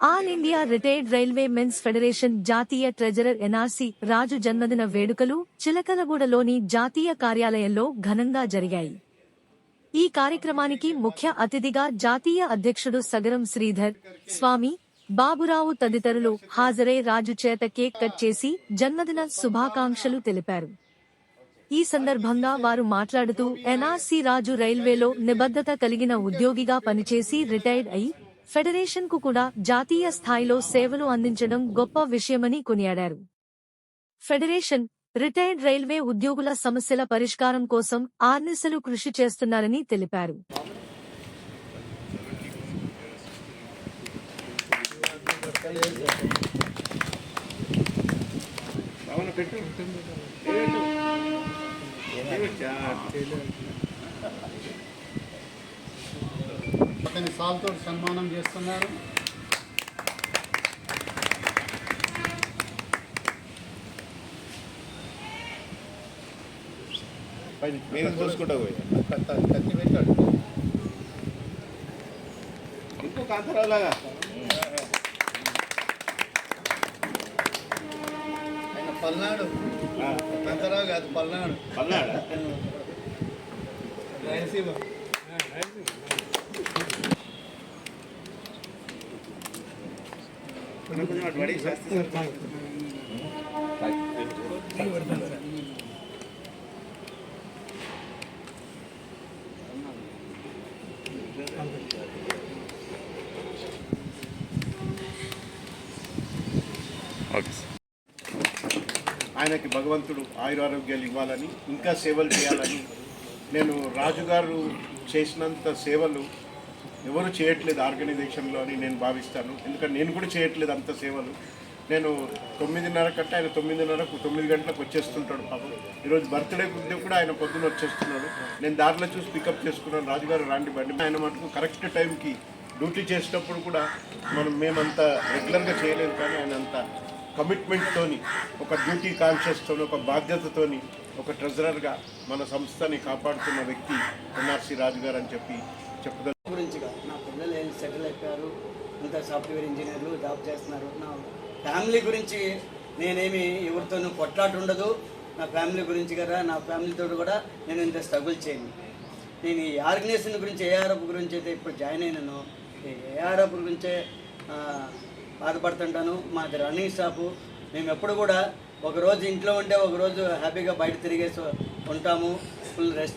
All India retired railway men's federation జాతీయ treasurer NRC Raju జన్మదిన వేడుకలు చిలకలగూడలోని జాతీయ కార్యాలయంలో ఘనంగా జరిగాయి. ఈ కార్యక్రమానికి ముఖ్య అతిథిగా జాతీయ అధ్యక్షుడు సగరం శ్రీధర్ స్వామి బాబురావు తదితరులు హాజరై రాజు చేత కేక్ కట్ చేసి జన్మదిన శుభాకాంక్షలు తెలిపారు. ఈ సందర్భంగా వారు మాట్లాడుతూ ఎన్ఆర్సి రాజు రైల్వేలో నిబద్ధత కలిగిన ఉద్యోగిగా పనిచేసి రిటైర్డ్ అయి ఫెడరేషన్కు కూడా జాతీయ స్థాయిలో సేవలు అందించడం గొప్ప విషయమని కొనియాడారు. ఫెడరేషన్ రిటైర్డ్ రైల్వే ఉద్యోగుల సమస్యల పరిష్కారం కోసం ఆర్నిసలు కృషి చేస్తున్నారని తెలిపారు. పెట్టు. అతని సాల్తో సన్మానం చేస్తున్నారు. మీరు చూసుకుంటా పోయి. కత్త- కత్తి పెట్టాడు ఇంకో కాంతరావులాగా. ఆయన పల్నాడు. కంతరావు కాదు పల్నాడు. పల్నాడా? రాయలసీమ. మనం ఆయనకి భగవంతుడు ఆయురారోగ్యాలు ఇవ్వాలని ఇంకా సేవలు చేయాలని నేను రాజుగారు చేసినంత సేవలు ఎవరు చేయట్లేదు ఆర్గనైజేషన్లో అని నేను భావిస్తాను. ఎందుకంటే నేను కూడా చేయట్లేదు అంత సేవలు. నేను తొమ్మిదిన్నర కంటే ఆయన తొమ్మిదిన్నరకు తొమ్మిది గంటలకు వచ్చేస్తుంటాడు పాపం. ఈరోజు బర్త్డే గురించి కూడా ఆయన పొద్దున వచ్చేస్తున్నాడు. నేను దారిలో చూసి పికప్ చేసుకున్నాను. రాజుగారు రాండి బండి. ఆయన మటుకు కరెక్ట్ టైంకి డ్యూటీ చేసేటప్పుడు కూడా మనం మేమంత రెగ్యులర్గా చేయలేదు కానీ ఆయన అంత కమిట్మెంట్తోని ఒక డ్యూటీ కాన్షియస్తోని ఒక బాధ్యతతోని ఒక ట్రెజరర్గా మన సంస్థని కాపాడుతున్న వ్యక్తి ఎన్ఆర్సీ రాజు గారు అని చెప్పి చెప్పుదా గురించిగా నా పిల్లలు ఏం సెటిల్ అయిపోయారు? అంతా సాఫ్ట్వేర్ ఇంజనీర్లు జాబ్ చేస్తున్నారు. నా ఫ్యామిలీ గురించి నేనేమి ఎవరితోనూ కొట్లాట ఉండదు నా ఫ్యామిలీ గురించి కదా నా ఫ్యామిలీతో కూడా నేను ఇంత స్ట్రగుల్ చేయను. నేను ఈ ఆర్గనైజేషన్ గురించి ఏఆర్ఎఫ్ గురించి అయితే ఇప్పుడు జాయిన్ అయినాను. ఏఆర్ఎఫ్ గురించే బాధపడుతుంటాను. మాది రన్నింగ్ షాపు మేము ఎప్పుడు కూడా ఒకరోజు ఇంట్లో ఉంటే ఒకరోజు హ్యాపీగా బయట తిరిగేసి ఉంటాము. Full rest